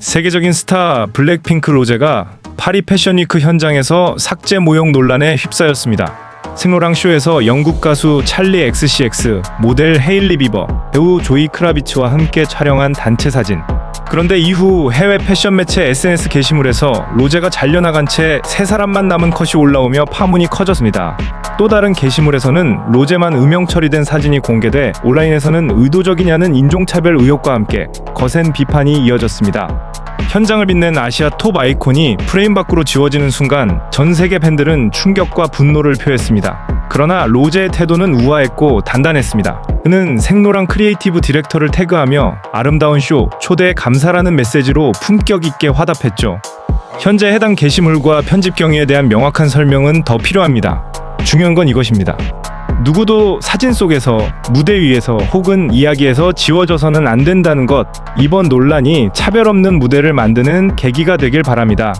세계적인 스타 블랙핑크 로제가 파리 패션위크 현장에서 삭제 모욕 논란에 휩싸였습니다. 생로랑 쇼에서 영국 가수 찰리 XCX, 모델 헤일리 비버, 배우 조이 크라비츠와 함께 촬영한 단체 사진. 그런데 이후 해외 패션 매체 SNS 게시물에서 로제가 잘려나간 채 세 사람만 남은 컷이 올라오며 파문이 커졌습니다. 또 다른 게시물에서는 로제만 음영 처리된 사진이 공개돼 온라인에서는 의도적이냐는 인종차별 의혹과 함께 거센 비판이 이어졌습니다. 현장을 빛낸 아시아 톱 아이콘이 프레임 밖으로 지워지는 순간 전 세계 팬들은 충격과 분노를 표했습니다. 그러나 로제의 태도는 우아했고 단단했습니다. 그는 생로랑 크리에이티브 디렉터를 태그하며 아름다운 쇼, 초대에 감사라는 메시지로 품격 있게 화답했죠. 현재 해당 게시물과 편집 경위에 대한 명확한 설명은 더 필요합니다. 중요한 건 이것입니다. 누구도 사진 속에서 무대 위에서 혹은 이야기에서 지워져서는 안 된다는 것. 이번 논란이 차별 없는 무대를 만드는 계기가 되길 바랍니다.